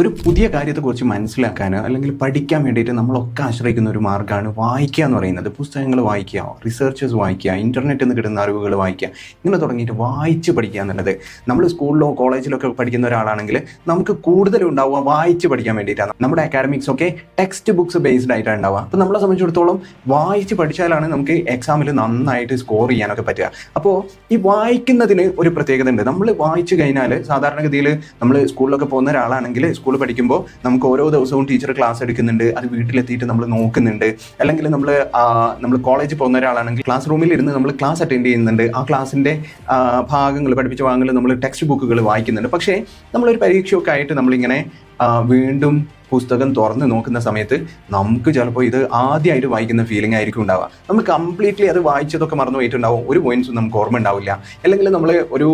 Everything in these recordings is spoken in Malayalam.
ഒരു പുതിയ കാര്യത്തെക്കുറിച്ച് മനസ്സിലാക്കാൻ അല്ലെങ്കിൽ പഠിക്കാൻ വേണ്ടിയിട്ട് നമ്മളൊക്കെ ആശ്രയിക്കുന്ന ഒരു മാർഗമാണ് വായിക്കുക എന്ന് പറയുന്നത്. പുസ്തകങ്ങൾ വായിക്കുക റിസർച്ചസ് വായിക്കുക ഇന്റർനെറ്റിൽ നിന്ന് കിട്ടുന്ന അറിവുകൾ വായിക്കുക ഇങ്ങനെ തുടങ്ങിയിട്ട് വായിച്ച് പഠിക്കുക എന്നുള്ളത്. നമ്മൾ സ്കൂളിലോ കോളേജിലോ ഒക്കെ പഠിക്കുന്ന ഒരാളാണെങ്കിൽ നമുക്ക് കൂടുതലും ഉണ്ടാവുക വായിച്ച് പഠിക്കാൻ വേണ്ടിയിട്ടാണ്. നമ്മുടെ അക്കാഡമിക്സ് ഒക്കെ ടെക്സ്റ്റ് ബുക്സ് ബേസ്ഡ് ആയിട്ടാണ് ഉണ്ടാവുക. അപ്പോൾ നമ്മളെ സംബന്ധിച്ചിടത്തോളം വായിച്ച് പഠിച്ചാലാണ് നമുക്ക് എക്സാമിൽ നന്നായിട്ട് സ്കോർ ചെയ്യാനൊക്കെ പറ്റുക. അപ്പോൾ ഈ വായിക്കുന്നതിന് ഒരു പ്രത്യേകത ഉണ്ട്. നമ്മൾ വായിച്ചു കഴിഞ്ഞാൽ സാധാരണഗതിയിൽ നമ്മൾ സ്കൂളിലൊക്കെ പോകുന്ന ഒരാളാണെങ്കിൽ സ്കൂളിൽ പഠിക്കുമ്പോൾ നമുക്ക് ഓരോ ദിവസവും ടീച്ചർ ക്ലാസ് എടുക്കുന്നുണ്ട്. അത് വീട്ടിലെത്തിയിട്ട് നമ്മൾ നോക്കുന്നുണ്ട്. അല്ലെങ്കിൽ നമ്മൾ നമ്മൾ കോളേജിൽ പോകുന്ന ഒരാളാണെങ്കിൽ ക്ലാസ് റൂമിൽ ഇരുന്ന് നമ്മൾ ക്ലാസ് അറ്റൻഡ് ചെയ്യുന്നുണ്ട്. ആ ക്ലാസ്സിന്റെ ഭാഗങ്ങൾ പഠിപ്പിച്ച ഭാഗങ്ങൾ നമ്മൾ ടെക്സ്റ്റ് ബുക്കുകൾ വായിക്കുന്നുണ്ട്. പക്ഷേ നമ്മളൊരു പരീക്ഷയൊക്കെ ആയിട്ട് നമ്മളിങ്ങനെ വീണ്ടും പുസ്തകം തുറന്ന് നോക്കുന്ന സമയത്ത് നമുക്ക് ചിലപ്പോൾ ഇത് ആദ്യമായിട്ട് വായിക്കുന്ന ഫീലിംഗ് ആയിരിക്കും ഉണ്ടാവുക. നമ്മൾ കംപ്ലീറ്റ്ലി അത് വായിച്ചതൊക്കെ മറന്നു പോയിട്ടുണ്ടാവും. ഒരു പോയിന്റ്സും നമുക്ക് ഓർമ്മ ഉണ്ടാവില്ല. അല്ലെങ്കിൽ നമ്മൾ ഒരു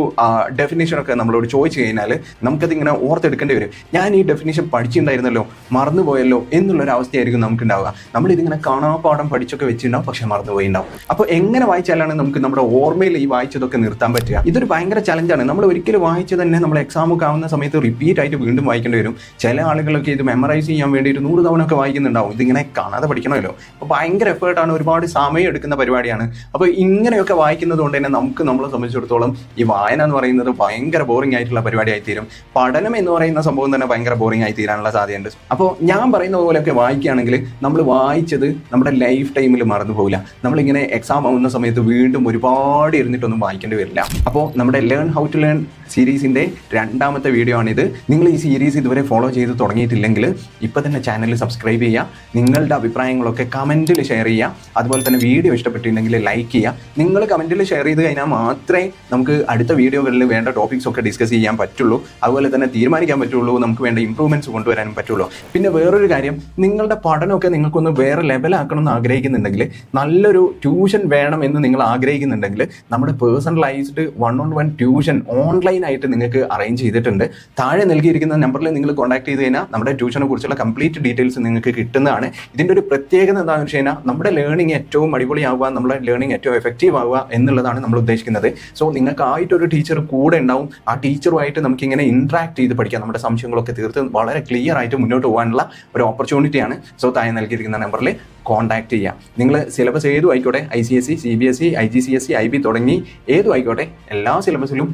ഡെഫിനേഷനൊക്കെ നമ്മളോട് ചോദിച്ചു കഴിഞ്ഞാൽ നമുക്കതിങ്ങനെ ഓർത്തെടുക്കേണ്ടി വരും. ഞാൻ ഈ ഡെഫിനേഷൻ പഠിച്ചിട്ടുണ്ടായിരുന്നല്ലോ മറന്നുപോയല്ലോ എന്നുള്ളൊരു അവസ്ഥയായിരിക്കും നമുക്ക് ഉണ്ടാവുക. നമ്മൾ ഇതിങ്ങനെ കാണാപ്പാടം പഠിച്ചൊക്കെ വെച്ചിട്ടുണ്ടാവും പക്ഷെ മറന്നുപോയിണ്ടാവും അപ്പോൾ എങ്ങനെ വായിച്ചാലാണ് നമുക്ക് നമ്മുടെ ഓർമ്മയിൽ ഈ വായിച്ചതൊക്കെ നിർത്താൻ പറ്റുക? ഇതൊരു ഭയങ്കര ചലഞ്ചാണ് നമ്മൾ ഒരിക്കലും വായിച്ചു തന്നെ നമ്മൾ എക്സാമൊക്കെ ആവുന്ന സമയത്ത് റിപ്പീറ്റ് ആയിട്ട് വീണ്ടും വായിക്കേണ്ടി വരും. ചില ആളുകളൊക്കെ ഇത് മെമ്മറൈസ് ചെയ്യാൻ വേണ്ടിയിട്ട് നൂറ് തവണ ഒക്കെ വായിക്കുന്നുണ്ടാവും. ഇതിങ്ങനെ കാണാതെ പഠിക്കണമല്ലോ. അപ്പോൾ ഭയങ്കര എഫേർട്ടാണ് ഒരുപാട് സമയം എടുക്കുന്ന പരിപാടിയാണ്. അപ്പോൾ ഇങ്ങനെയൊക്കെ വായിക്കുന്നത് കൊണ്ട് തന്നെ നമുക്ക് നമ്മളെ സംബന്ധിച്ചിടത്തോളം ഈ വായന എന്ന് പറയുന്നത് ഭയങ്കര ബോറിംഗ് ആയിട്ടുള്ള പരിപാടിയായി തീരും പഠനം എന്ന് പറയുന്ന സംഭവം തന്നെ ഭയങ്കര ബോറിംഗ് ആയി തീരാനുള്ള സാധ്യതയുണ്ട്. അപ്പോൾ ഞാൻ പറയുന്ന പോലെയൊക്കെ വായിക്കുകയാണെങ്കിൽ നമ്മൾ വായിച്ചത് നമ്മുടെ ലൈഫ് ടൈമിൽ മറന്നു പോകില്ല നമ്മളിങ്ങനെ എക്സാം ആവുന്ന സമയത്ത് വീണ്ടും ഒരുപാട് ഇരുന്നിട്ടൊന്നും വായിക്കേണ്ടി വരില്ല. അപ്പോൾ നമ്മുടെ ലേൺ ഹൗ ടു ലേൺ സീരീസിന്റെ രണ്ടാമത്തെ വീഡിയോ ആണിത്. നിങ്ങൾ ഈ സീരീസ് ഇതുവരെ ഫോളോ ചെയ്ത് തുടങ്ങിയിട്ടില്ലെങ്കിൽ ഇപ്പോൾ തന്നെ ചാനൽ സബ്സ്ക്രൈബ് ചെയ്യുക. നിങ്ങളുടെ അഭിപ്രായങ്ങളൊക്കെ കമന്റിൽ ഷെയർ ചെയ്യുക. അതുപോലെ തന്നെ വീഡിയോ ഇഷ്ടപ്പെട്ടിട്ടുണ്ടെങ്കിൽ ലൈക്ക് ചെയ്യുക. നിങ്ങൾ കമന്റിൽ ഷെയർ ചെയ്ത് കഴിഞ്ഞാൽ മാത്രമേ നമുക്ക് അടുത്ത വീഡിയോകളിൽ വേണ്ട ടോപ്പിക്സ് ഒക്കെ ഡിസ്കസ് ചെയ്യാൻ പറ്റുള്ളൂ. അതുപോലെ തന്നെ തീരുമാനിക്കാൻ പറ്റുള്ളൂ. നമുക്ക് വേണ്ട ഇമ്പ്രൂവ്മെന്റ്സ് കൊണ്ടുവരാനും പറ്റുള്ളൂ. പിന്നെ വേറൊരു കാര്യം നിങ്ങളുടെ പഠനമൊക്കെ നിങ്ങൾക്കൊന്ന് വേറെ ലെവലാക്കണം എന്ന് ആഗ്രഹിക്കുന്നുണ്ടെങ്കിൽ നല്ലൊരു ട്യൂഷൻ വേണം എന്ന് നിങ്ങൾ ആഗ്രഹിക്കുന്നുണ്ടെങ്കിൽ നമ്മുടെ personalised one on one tuition online ആയിട്ട് നിങ്ങൾക്ക് അറേഞ്ച് ചെയ്തിട്ടുണ്ട്. താഴെ നൽകിയിരിക്കുന്ന നമ്പറിൽ നിങ്ങൾ കോൺടാക്ട് ചെയ്ത് കഴിഞ്ഞാൽ നമ്മുടെ ട്യൂഷനെ കുറിച്ചുള്ള കംപ്ലീറ്റ് ഡീറ്റെയിൽസ് നിങ്ങൾക്ക് കിട്ടുന്നതാണ്. ഇതിന്റെ ഒരു പ്രത്യേകത എന്താണെന്ന് വെച്ച് കഴിഞ്ഞാൽ നമ്മുടെ ലേണിംഗ് ഏറ്റവും അടിപൊളിയാവുക നമ്മുടെ ലേണിംഗ് ഏറ്റവും എഫക്റ്റീവ് ആവുക എന്നുള്ളതാണ് നമ്മൾ ഉദ്ദേശിക്കുന്നത്. സോ നിങ്ങൾക്ക് നിങ്ങൾക്കായിട്ടൊരു ടീച്ചർ കൂടെ ഉണ്ടാവും. ആ ടീച്ചറുമായിട്ട് നമുക്കിങ്ങനെ ഇൻട്രാക്ട് ചെയ്ത് പഠിക്കാം. നമ്മുടെ സംശയങ്ങളൊക്കെ തീർത്ത് വളരെ ക്ലിയർ ആയിട്ട് മുന്നോട്ട് പോകാനുള്ള ഒരു ഓപ്പർച്യൂണിറ്റിയാണ് സോ താഴെ നൽകിയിരിക്കുന്ന നമ്പറിൽ കോൺടാക്ട് ചെയ്യാം. നിങ്ങൾ സിലബസ് ഏതു ആയിക്കോട്ടെ I C S C C B S C I G C S C I B തുടങ്ങി ഏതു ആയിക്കോട്ടെ എല്ലാ സിലബസിലും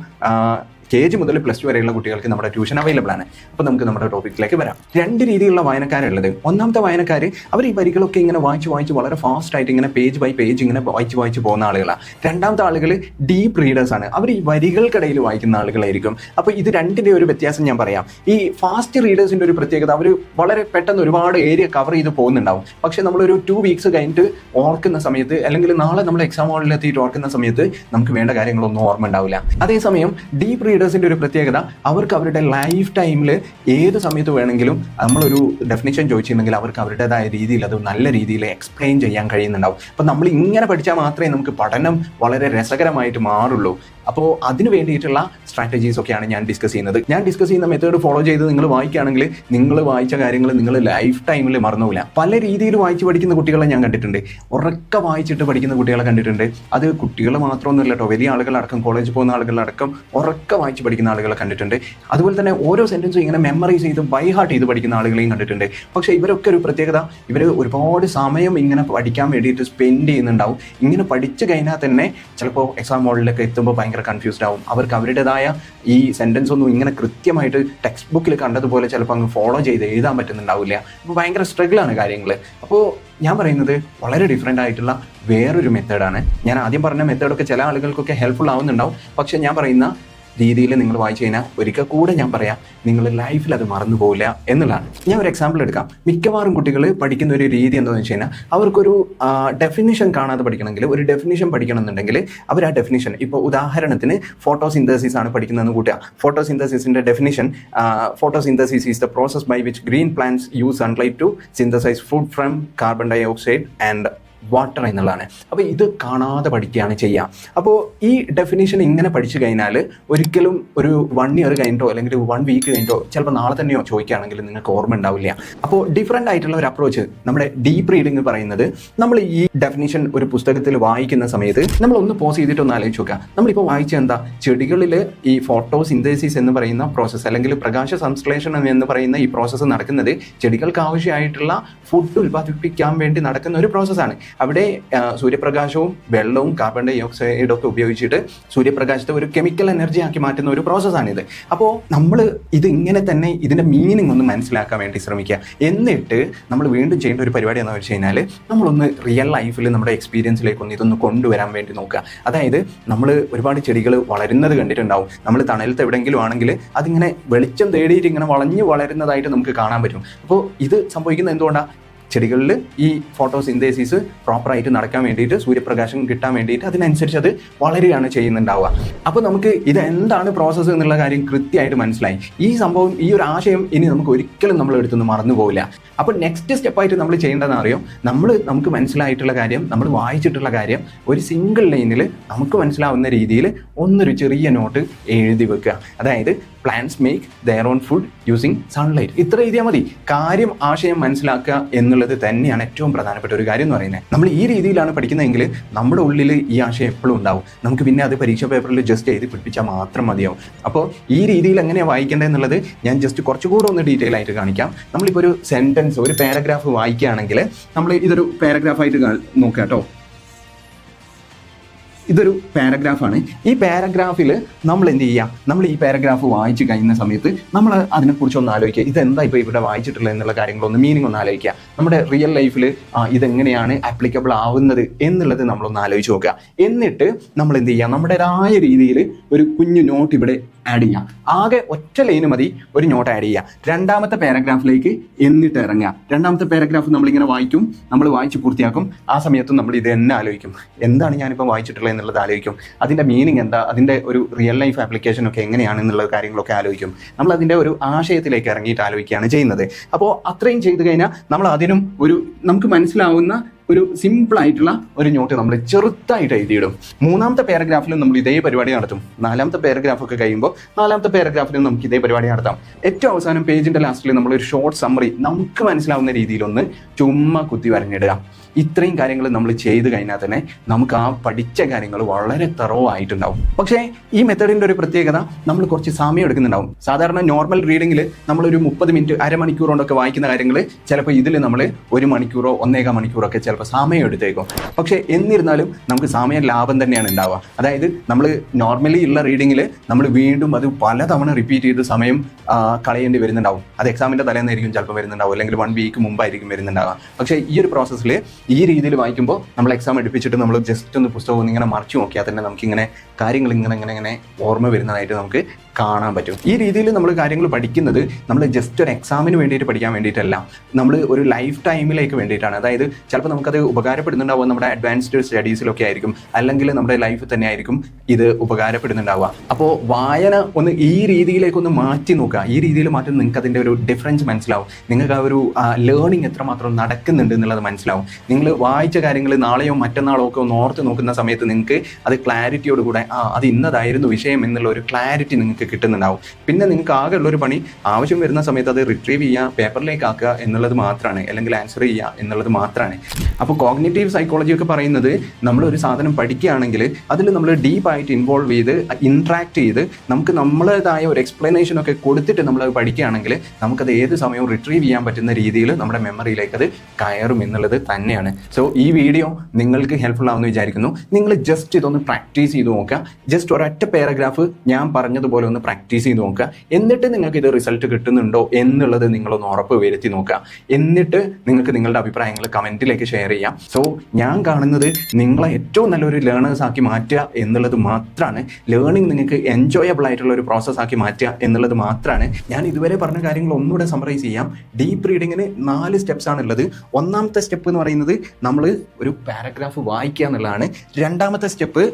കെ ജി മുതൽ പ്ലസ് ടു വരെയുള്ള കുട്ടികൾക്ക് നമ്മുടെ ട്യൂഷൻ അവൈലബിൾ ആണ്. അപ്പോൾ നമുക്ക് നമ്മുടെ ടോപ്പിക്കിലേക്ക് വരാം. രണ്ട് രീതിയിലുള്ള വായനക്കാരുള്ളത് ഒന്നാമത്തെ വായനക്കാർ അവർ ഈ വരികളൊക്കെ ഇങ്ങനെ വായിച്ച് വായിച്ച് വളരെ ഫാസ്റ്റ് ആയിട്ട് ഇങ്ങനെ പേജ് ബൈ പേജ് ഇങ്ങനെ വായിച്ച് വായിച്ച് പോകുന്ന ആളുകളാണ് രണ്ടാമത്തെ ആളുകൾ ഡീപ്പ് റീഡേഴ്സ് ആണ്. അവർ ഈ വരികൾക്കിടയിൽ വായിക്കുന്ന ആളുകളായിരിക്കും. അപ്പോൾ ഇത് രണ്ടിന്റെ ഒരു വ്യത്യാസം ഞാൻ പറയാം. ഈ ഫാസ്റ്റ് റീഡേഴ്സിന്റെ ഒരു പ്രത്യേകത അവർ വളരെ പെട്ടെന്ന് ഒരുപാട് ഏരിയ കവർ ചെയ്ത് പോകുന്നുണ്ടാവും. പക്ഷേ നമ്മളൊരു ടു വീക്സ് കഴിഞ്ഞിട്ട് ഓർക്കുന്ന സമയത്ത് അല്ലെങ്കിൽ നാളെ നമ്മൾ എക്സാം ഹാളിൽ എത്തിയിട്ട് ഓർക്കുന്ന സമയത്ത് നമുക്ക് വേണ്ട കാര്യങ്ങളൊന്നും ഓർമ്മ ഉണ്ടാവില്ല. അതേസമയം ഡീപ്പ് റീഡേഴ്സിന്റെ ഒരു പ്രത്യേകത അവർക്ക് അവരുടെ ലൈഫ് ടൈമിൽ ഏത് സമയത്ത് വേണമെങ്കിലും നമ്മളൊരു ഡെഫിനേഷൻ ചോദിച്ചിട്ടുണ്ടെങ്കിൽ അവർക്ക് അവരുടേതായ രീതിയിൽ അത് നല്ല രീതിയിൽ എക്സ്പ്ലെയിൻ ചെയ്യാൻ കഴിയുന്നുണ്ടാവും. അപ്പം നമ്മൾ ഇങ്ങനെ പഠിച്ചാൽ മാത്രമേ നമുക്ക് പഠനം വളരെ രസകരമായിട്ട് മാറുള്ളൂ. അപ്പോൾ അതിന് വേണ്ടിയിട്ടുള്ള സ്ട്രാറ്റജീസ് ഒക്കെയാണ് ഞാൻ ഡിസ്കസ് ചെയ്യുന്നത്. ഞാൻ ഡിസ്കസ് ചെയ്യുന്ന മെത്തേഡ് ഫോളോ ചെയ്ത് നിങ്ങൾ വായിക്കുകയാണെങ്കിൽ നിങ്ങൾ വായിച്ച കാര്യങ്ങൾ നിങ്ങൾ ലൈഫ് ടൈമിൽ മറന്നുപോകില്ല പല രീതിയിൽ വായിച്ച് പഠിക്കുന്ന കുട്ടികളെ ഞാൻ കണ്ടിട്ടുണ്ട്. ഉറക്കെ വായിച്ചിട്ട് പഠിക്കുന്ന കുട്ടികളെ കണ്ടിട്ടുണ്ട്. അത് കുട്ടികൾ മാത്രമൊന്നുമല്ല കേട്ടോ. വലിയ ആളുകളടക്കം കോളേജ് പോകുന്ന ആളുകളടക്കം ഉറക്കെ വായിച്ച് പഠിക്കുന്ന ആളുകളെ കണ്ടിട്ടുണ്ട്. അതുപോലെ തന്നെ ഓരോ സെന്റൻസും ഇങ്ങനെ മെമ്മറൈസ് ചെയ്ത് ബൈ ഹാർട്ട് ചെയ്ത് പഠിക്കുന്ന ആളുകളെയും കണ്ടിട്ടുണ്ട്. പക്ഷേ ഇവരൊക്കെ ഒരു പ്രത്യേകത ഇവർ ഒരുപാട് സമയം ഇങ്ങനെ പഠിക്കാൻ വേണ്ടിയിട്ട് സ്പെൻഡ് ചെയ്യുന്നുണ്ടാവും. ഇങ്ങനെ പഠിച്ചു കഴിഞ്ഞാൽ തന്നെ ചിലപ്പോൾ എക്സാം ഹോളിലൊക്കെ എത്തുമ്പോൾ ഭയങ്കര കൺഫ്യൂസ്ഡ് ആവും. അവർക്ക് അവരുടേതായ ഈ സെന്റൻസ് ഒന്നും ഇങ്ങനെ കൃത്യമായിട്ട് ടെക്സ്റ്റ് ബുക്കിൽ കണ്ടതുപോലെ ചിലപ്പോൾ അങ്ങ് ഫോളോ ചെയ്ത് എഴുതാൻ പറ്റുന്നുണ്ടാവില്ല. അപ്പോൾ ഭയങ്കര സ്ട്രഗിളാണ് കാര്യങ്ങൾ അപ്പോൾ ഞാൻ പറയുന്നത് വളരെ ഡിഫറെന്റ് ആയിട്ടുള്ള വേറൊരു മെത്തേഡാണ് ഞാൻ ആദ്യം പറഞ്ഞ മെത്തേഡൊക്കെ ചില ആളുകൾക്കൊക്കെ ഹെൽപ്ഫുൾ ആവുന്നുണ്ടാവും. പക്ഷേ ഞാൻ പറയുന്ന രീതിയിൽ നിങ്ങൾ വായിച്ചു കഴിഞ്ഞാൽ ഒരിക്കൽ കൂടെ ഞാൻ പറയാം നിങ്ങൾ ലൈഫിൽ അത് മറന്നു പോകില്ല എന്നുള്ളതാണ്. ഞാൻ ഒരു എക്സാമ്പിൾ എടുക്കാം. മിക്കവാറും കുട്ടികൾ പഠിക്കുന്ന ഒരു രീതി എന്താണെന്ന് വെച്ച് കഴിഞ്ഞാൽ അവർക്കൊരു ഡെഫിനിഷൻ കാണാതെ പഠിക്കണമെങ്കിൽ ഒരു ഡെഫിനിഷൻ പഠിക്കണം എന്നുണ്ടെങ്കിൽ അവർ ആ ഡെഫിനിഷൻ ഇപ്പോൾ ഉദാഹരണത്തിന് ഫോട്ടോസിന്തസിസ് ആണ് പഠിക്കുന്നതെന്ന് കൂട്ടുക. ഫോട്ടോസിന്തസിസിന്റെ definition photosynthesis is the process by which green plants use sunlight to synthesise food from carbon dioxide and water എന്നുള്ളതാണ്. അപ്പോൾ ഇത് കാണാതെ പഠിക്കുകയാണ് ചെയ്യുക അപ്പോൾ ഈ ഡെഫിനേഷൻ ഇങ്ങനെ പഠിച്ചു കഴിഞ്ഞാൽ ഒരിക്കലും ഒരു വൺ ഇയർ കഴിഞ്ഞിട്ടോ അല്ലെങ്കിൽ വൺ വീക്ക് കഴിഞ്ഞിട്ടോ ചിലപ്പോൾ നാളെ തന്നെയോ ചോദിക്കുകയാണെങ്കിൽ നിങ്ങൾക്ക് ഓർമ്മ ഉണ്ടാവില്ല. അപ്പോൾ ഡിഫറെന്റ് ആയിട്ടുള്ള ഒരു അപ്രോച്ച് നമ്മുടെ ഡീപ്പ് റീഡിംഗ് പറയുന്നത് നമ്മൾ ഈ ഡെഫിനേഷൻ ഒരു പുസ്തകത്തിൽ വായിക്കുന്ന സമയത്ത് നമ്മൾ ഒന്ന് പോസ് ചെയ്തിട്ട് ഒന്ന് ആലോചിച്ച് നോക്കുക. നമ്മളിപ്പോൾ വായിച്ച എന്താ? ചെടികളിൽ ഈ ഫോട്ടോ സിന്തസിസ് എന്ന് പറയുന്ന പ്രോസസ്സ് അല്ലെങ്കിൽ പ്രകാശ സംശ്ലേഷണം എന്ന് പറയുന്ന ഈ പ്രോസസ്സ് നടക്കുന്നത് ചെടികൾക്ക് ആവശ്യമായിട്ടുള്ള ഫുഡ് ഉൽപ്പാദിപ്പിക്കാൻ വേണ്ടി നടക്കുന്ന ഒരു പ്രോസസ്സാണ് അവിടെ സൂര്യപ്രകാശവും വെള്ളവും കാർബൺ ഡൈ ഓക്സൈഡും ഒക്കെ ഉപയോഗിച്ചിട്ട് സൂര്യപ്രകാശത്തെ ഒരു കെമിക്കൽ എനർജി ആക്കി മാറ്റുന്ന ഒരു പ്രോസസ്സാണിത് അപ്പോൾ നമ്മൾ ഇത് ഇങ്ങനെ തന്നെ ഇതിന്റെ മീനിങ് ഒന്ന് മനസ്സിലാക്കാൻ വേണ്ടി ശ്രമിക്കുക. എന്നിട്ട് നമ്മൾ വീണ്ടും ചെയ്യേണ്ട ഒരു പരിപാടി എന്ന് വെച്ച് കഴിഞ്ഞാൽ നമ്മളൊന്ന് റിയൽ ലൈഫിൽ നമ്മുടെ എക്സ്പീരിയൻസിലേക്ക് ഒന്ന് ഇതൊന്ന് കൊണ്ടുവരാൻ വേണ്ടി നോക്കുക. അതായത് നമ്മൾ ഒരുപാട് ചെടികൾ വളരുന്നത് കണ്ടിട്ടുണ്ടാവും. നമ്മൾ തണലത്ത് എവിടെയെങ്കിലും ആണെങ്കിൽ അതിങ്ങനെ വെളിച്ചം തേടിയിട്ട് ഇങ്ങനെ വളഞ്ഞു വളരുന്നതായിട്ട് നമുക്ക് കാണാൻ പറ്റും. അപ്പോൾ ഇത് സംഭവിക്കുന്നത് എന്തുകൊണ്ടാണ് ചെടികളിൽ ഈ ഫോട്ടോസിന്തേസിസ് പ്രോപ്പറായിട്ട് നടക്കാൻ വേണ്ടിയിട്ട് സൂര്യപ്രകാശം കിട്ടാൻ വേണ്ടിയിട്ട് അതിനനുസരിച്ച് അത് വളരുകയാണ് ചെയ്യുന്നുണ്ടാവുക. അപ്പോൾ നമുക്ക് ഇത് എന്താണ് പ്രോസസ്സ് എന്നുള്ള കാര്യം കൃത്യമായിട്ട് മനസ്സിലായി. ഈ സംഭവം ഈ ഒരു ആശയം ഇനി നമുക്ക് ഒരിക്കലും നമ്മൾ എടുത്തൊന്ന് മറന്നു പോകില്ല അപ്പോൾ നെക്സ്റ്റ് സ്റ്റെപ്പായിട്ട് നമ്മൾ ചെയ്യേണ്ടതെന്ന് അറിയാം? നമ്മൾ നമുക്ക് മനസ്സിലായിട്ടുള്ള കാര്യം നമ്മൾ വായിച്ചിട്ടുള്ള കാര്യം ഒരു സിംഗിൾ ലൈനിൽ നമുക്ക് മനസ്സിലാവുന്ന രീതിയിൽ ഒന്നൊരു ചെറിയ നോട്ട് എഴുതി വെക്കുക. അതായത് plants make their own food using sunlight ഇത്ര എഴുതിയാൽ മതി. കാര്യം ആശയം മനസ്സിലാക്കുക എന്നുള്ളത് തന്നെയാണ് ഏറ്റവും പ്രധാനപ്പെട്ട ഒരു കാര്യം എന്ന് പറയുന്നത്. നമ്മൾ ഈ രീതിയിലാണ് പഠിക്കുന്നതെങ്കിൽ നമ്മുടെ ഉള്ളിൽ ഈ ആശയം എപ്പോഴും ഉണ്ടാവും. നമുക്ക് പിന്നെ അത് പരീക്ഷാ പേപ്പറിൽ ജസ്റ്റ് എഴുതി പിടിപ്പിച്ചാൽ മാത്രം മതിയാവും. അപ്പോൾ ഈ രീതിയിൽ എങ്ങനെയാണ് വായിക്കേണ്ടത് എന്നുള്ളത് ഞാൻ ജസ്റ്റ് കുറച്ചുകൂടെ ഒന്ന് ഡീറ്റെയിൽ ആയിട്ട് കാണിക്കാം. നമ്മളിപ്പോൾ ഒരു സെന്റൻസ് ഒരു പാരഗ്രാഫ് വായിക്കുകയാണെങ്കിൽ നമ്മൾ ഇതൊരു പാരഗ്രാഫായിട്ട് നോക്കാം കേട്ടോ ഇതൊരു പാരഗ്രാഫാണ്. ഈ പാരഗ്രാഫിൽ നമ്മൾ എന്ത് ചെയ്യുക നമ്മൾ ഈ പാരഗ്രാഫ് വായിച്ചു കഴിയുന്ന സമയത്ത് നമ്മൾ അതിനെക്കുറിച്ച് ഒന്ന് ആലോചിക്കുക. ഇതെന്താ ഇപ്പോൾ ഇവിടെ വായിച്ചിട്ടുള്ളത് എന്നുള്ള കാര്യങ്ങളൊന്ന് മീനിങ് ഒന്ന് ആലോചിക്കുക. നമ്മുടെ റിയൽ ലൈഫിൽ ഇതെങ്ങനെയാണ് ആപ്ലിക്കബിൾ ആവുന്നത് എന്നുള്ളത് നമ്മളൊന്ന് ആലോചിച്ച് നോക്കുക. എന്നിട്ട് നമ്മൾ എന്ത് ചെയ്യുക നമ്മുടേതായ രീതിയിൽ ഒരു കുഞ്ഞു നോട്ട് ഇവിടെ ആഡ് ചെയ്യാം. ആകെ ഒറ്റ ലൈന് മതി ഒരു നോട്ട് ആഡ് ചെയ്യുക രണ്ടാമത്തെ പാരഗ്രാഫിലേക്ക് എന്നിട്ട് ഇറങ്ങുക. രണ്ടാമത്തെ പാരഗ്രാഫ് നമ്മളിങ്ങനെ വായിക്കും. നമ്മൾ വായിച്ച് പൂർത്തിയാക്കും. ആ സമയത്തും നമ്മൾ ഇത് തന്നെ ആലോചിക്കും. എന്താണ് ഞാനിപ്പോൾ വായിച്ചിട്ടുള്ളത് എന്നുള്ളത് ആലോചിക്കും. അതിന്റെ മീനിങ് എന്താ? അതിന്റെ ഒരു റിയൽ ലൈഫ് ആപ്ലിക്കേഷൻ ഒക്കെ എങ്ങനെയാണ് എന്നുള്ള കാര്യങ്ങളൊക്കെ ആലോചിക്കും. നമ്മൾ അതിന്റെ ഒരു ആശയത്തിലേക്ക് ഇറങ്ങിയിട്ട് ആലോചിക്കുകയാണ് ചെയ്യുന്നത്. അപ്പോൾ അത്രയും ചെയ്തു കഴിഞ്ഞാൽ നമ്മൾ അതിനും ഒരു നമുക്ക് മനസ്സിലാവുന്ന ഒരു സിമ്പിളായിട്ടുള്ള ഒരു നോട്ട് നമ്മൾ ചെറുതായിട്ട് എഴുതിയിടും. മൂന്നാമത്തെ പാരഗ്രാഫിലും നമ്മൾ ഇതേ പരിപാടി നടത്തും. നാലാമത്തെ പാരഗ്രാഫ് ഒക്കെ കഴിയുമ്പോൾ നാലാമത്തെ പാരഗ്രാഫിലും നമുക്ക് ഇതേ പരിപാടി നടത്താം. ഏറ്റവും അവസാനം പേജിന്റെ ലാസ്റ്റിൽ നമ്മൾ ഒരു ഷോർട്ട് സമ്മറി നമുക്ക് മനസ്സിലാവുന്ന രീതിയിലൊന്ന് ചുമ്മാ കുത്തി വരഞ്ഞിടുക. ഇത്രയും കാര്യങ്ങൾ നമ്മൾ ചെയ്ത് കഴിഞ്ഞാൽ തന്നെ നമുക്ക് ആ പഠിച്ച കാര്യങ്ങൾ വളരെ തെറോ ആയിട്ടുണ്ടാവും. പക്ഷേ ഈ മെത്തേഡിന്റെ ഒരു പ്രത്യേകത നമ്മൾ കുറച്ച് സമയം എടുക്കുന്നുണ്ടാവും. സാധാരണ നോർമൽ റീഡിങ്ങിൽ നമ്മളൊരു മുപ്പത് മിനിറ്റ് അരമണിക്കൂർ കൊണ്ടൊക്കെ വായിക്കുന്ന കാര്യങ്ങൾ ചിലപ്പോൾ ഇതിൽ നമ്മൾ ഒരു മണിക്കൂറോ ഒന്നേകാൽ മണിക്കൂറോ ഒക്കെ ചിലപ്പോൾ സമയം എടുത്തേക്കും. പക്ഷേ എന്നിരുന്നാലും നമുക്ക് സമയം ലാഭം തന്നെയാണ് ഉണ്ടാവുക. അതായത് നമ്മൾ നോർമലി ഉള്ള റീഡിങ്ങിൽ നമ്മൾ വീണ്ടും അത് പലതവണ റിപ്പീറ്റ് ചെയ്ത് സമയം കളയേണ്ടി വരുന്നുണ്ടാവും. അത് എക്സാമിന്റെ തലേന്നായിരിക്കും ചിലപ്പോൾ വരുന്നുണ്ടാവും. അല്ലെങ്കിൽ വൺ വീക്ക് മുമ്പായിരിക്കും വരുന്നുണ്ടാവുക. പക്ഷേ ഈ ഒരു പ്രോസസ്സിൽ ഈ രീതിയിൽ വായിക്കുമ്പോൾ നമ്മൾ എക്സാം എടുപ്പിച്ചിട്ട് നമ്മൾ ജസ്റ്റ് ഒന്ന് പുസ്തകം ഇങ്ങനെ മറിച്ച് നോക്കിയാൽ തന്നെ നമുക്കിങ്ങനെ കാര്യങ്ങൾ ഇങ്ങനെ ഇങ്ങനെ ഇങ്ങനെ ഓർമ്മ വരുന്നതായിട്ട് നമുക്ക് കാണാൻ പറ്റും. ഈ രീതിയിൽ നമ്മൾ കാര്യങ്ങൾ പഠിക്കുന്നത് നമ്മൾ ജസ്റ്റ് ഒരു എക്സാമിന് വേണ്ടിയിട്ട് പഠിക്കാൻ വേണ്ടിയിട്ടല്ല. നമ്മൾ ഒരു ലൈഫ് ടൈമിലേക്ക് വേണ്ടിയിട്ടാണ്. അതായത് ചിലപ്പോൾ നമുക്കത് ഉപകാരപ്പെടുന്നുണ്ടാവുക. നമ്മുടെ അഡ്വാൻസ്ഡ് സ്റ്റഡീസിലൊക്കെ ആയിരിക്കും. അല്ലെങ്കിൽ നമ്മുടെ ലൈഫിൽ തന്നെ ആയിരിക്കും ഇത് ഉപകാരപ്പെടുന്നുണ്ടാവുക. അപ്പോൾ വായന ഒന്ന് ഈ രീതിയിലേക്ക് ഒന്ന് മാറ്റി നോക്കുക. ഈ രീതിയിൽ മാറ്റി നിങ്ങൾക്ക് അതിന്റെ ഒരു ഡിഫറൻസ് മനസ്സിലാവും. നിങ്ങൾക്ക് ആ ഒരു ലേണിംഗ് എത്രമാത്രം നടക്കുന്നുണ്ട് എന്നുള്ളത് മനസ്സിലാവും. നിങ്ങൾ വായിച്ച കാര്യങ്ങൾ നാളെയോ മറ്റന്നാളോ ഒക്കെ ഒന്ന് ഓർത്ത് നോക്കുന്ന സമയത്ത് നിങ്ങൾക്ക് അത് ക്ലാരിറ്റിയോട് കൂടെ ആ അത് ഇന്നതായിരുന്നു വിഷയം എന്നുള്ള ഒരു ക്ലാരിറ്റി നിങ്ങൾക്ക് കിട്ടുന്നുണ്ടാവും. പിന്നെ നിങ്ങൾക്ക് ആകെ ഉള്ളൊരു പണി ആവശ്യം വരുന്ന സമയത്ത് അത് റിട്രീവ് ചെയ്യുക പേപ്പറിലേക്ക് ആക്കുക എന്നുള്ളത് മാത്രമാണ് അല്ലെങ്കിൽ ആൻസർ ചെയ്യുക എന്നുള്ളത് മാത്രമാണ് അപ്പോൾ കോഗ്നേറ്റീവ് സൈക്കോളജി ഒക്കെ പറയുന്നത് നമ്മളൊരു സാധനം പഠിക്കുകയാണെങ്കിൽ അതിൽ നമ്മൾ ഡീപ്പായിട്ട് ഇൻവോൾവ് ചെയ്ത് ഇൻട്രാക്ട് ചെയ്ത് നമുക്ക് നമ്മളേതായ ഒരു എക്സ്പ്ലനേഷൻ ഒക്കെ കൊടുത്തിട്ട് നമ്മൾ അത് പഠിക്കുകയാണെങ്കിൽ നമുക്കത് ഏത് സമയവും റിട്രീവ് ചെയ്യാൻ പറ്റുന്ന രീതിയിൽ നമ്മുടെ മെമ്മറിയിലേക്ക് അത് കയറും എന്നുള്ളത് തന്നെയാണ്. സോ ഈ വീഡിയോ നിങ്ങൾക്ക് ഹെൽപ്ഫുൾ ആവുമെന്ന് വിചാരിക്കുന്നു. നിങ്ങൾ ജസ്റ്റ് ഇതൊന്ന് പ്രാക്ടീസ് ചെയ്ത് നോക്കുക. ജസ്റ്റ് ഒരൊറ്റ പാരഗ്രാഫ് ഞാൻ പറഞ്ഞതുപോലെ ഒന്ന് പ്രാക്ടീസ് ചെയ്ത് നോക്കുക. എന്നിട്ട് നിങ്ങൾക്ക് ഇത് റിസൾട്ട് കിട്ടുന്നുണ്ടോ എന്നുള്ളത് നിങ്ങളൊന്ന് ഉറപ്പ് വരുത്തി നോക്കുക. എന്നിട്ട് നിങ്ങൾക്ക് നിങ്ങളുടെ അഭിപ്രായങ്ങൾ കമന്റിലേക്ക് ഷെയർ ചെയ്യാം. സോ ഞാൻ കാണുന്നത് നിങ്ങളെ ഏറ്റവും നല്ലൊരു ലേണേഴ്സ് ആക്കി മാറ്റുക എന്നുള്ളത് മാത്രമാണ് ലേണിംഗ് നിങ്ങൾക്ക് എൻജോയബിൾ ആയിട്ടുള്ള ഒരു പ്രോസസ്സ് ആക്കി മാറ്റുക എന്നുള്ളത് മാത്രമാണ് ഞാൻ ഇതുവരെ പറഞ്ഞ കാര്യങ്ങൾ ഒന്നുകൂടെ സമറൈസ് ചെയ്യാം. ഡീപ്പ് റീഡിങ്ങിന് നാല് സ്റ്റെപ്സ് ആണുള്ളത്. ഒന്നാമത്തെ സ്റ്റെപ്പ് എന്ന് പറയുന്നത് നമ്മൾ ഒരു പാരഗ്രാഫ് വായിക്കുക എന്നുള്ളതാണ്. രണ്ടാമത്തെ സ്റ്റെപ്പ്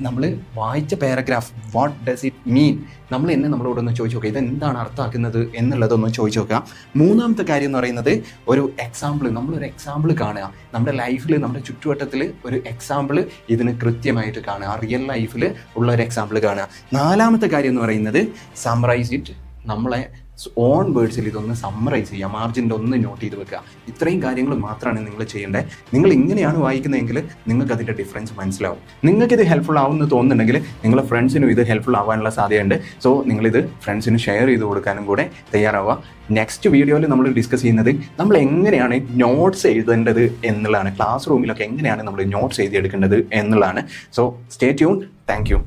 നമ്മൾ വായിച്ച paragraph what does it mean നമ്മൾ എന്നെ നമ്മളോട് ഒന്ന് ചോദിച്ചു നോക്കുക ഇതെന്താണ് അർത്ഥമാക്കുന്നത് എന്നുള്ളതൊന്ന് ചോദിച്ചു നോക്കുക മൂന്നാമത്തെ കാര്യം എന്ന് പറയുന്നത് ഒരു എക്സാമ്പിൾ നമ്മളൊരു എക്സാമ്പിൾ കാണുക. നമ്മുടെ ലൈഫിൽ നമ്മുടെ ചുറ്റുവട്ടത്തിൽ ഒരു എക്സാമ്പിൾ ഇതിന് കൃത്യമായിട്ട് കാണുക. റിയൽ ലൈഫിൽ ഉള്ള ഒരു എക്സാമ്പിൾ കാണുക. നാലാമത്തെ കാര്യം എന്ന് പറയുന്നത് സമറൈസ് ഇറ്റ് നമ്മളെ ഓൺ വേർഡ്സിൽ ഇതൊന്ന് സമ്മറൈസ് ചെയ്യുക. മാർജിന്റെ ഒന്ന് നോട്ട് ചെയ്ത് വെക്കുക. ഇത്രയും കാര്യങ്ങൾ മാത്രമാണ് നിങ്ങൾ ചെയ്യേണ്ടത്. നിങ്ങൾ ഇങ്ങനെയാണ് വായിക്കുന്നതെങ്കിൽ നിങ്ങൾക്ക് അതിന്റെ ഡിഫറൻസ് മനസ്സിലാവും. നിങ്ങൾക്ക് ഇത് ഹെൽപ്ഫുൾ ആവുമെന്ന് തോന്നുന്നുണ്ടെങ്കിൽ നിങ്ങളുടെ ഫ്രണ്ട്സിനും ഇത് ഹെൽപ്ഫുൾ ആവാനുള്ള സാധ്യതയുണ്ട്. സോ നിങ്ങളിത് ഫ്രണ്ട്സിന് ഷെയർ ചെയ്ത് കൊടുക്കാനും കൂടെ തയ്യാറാവുക. നെക്സ്റ്റ് വീഡിയോയിൽ നമ്മൾ ഡിസ്കസ് ചെയ്യുന്നത് നമ്മൾ എങ്ങനെയാണ് നോട്ട്സ് എഴുതേണ്ടത് എന്നുള്ളതാണ്. ക്ലാസ് റൂമിലൊക്കെ എങ്ങനെയാണ് നമ്മൾ നോട്ട്സ് എഴുതിയെടുക്കേണ്ടത് എന്നുള്ളതാണ്. So stay tune thank you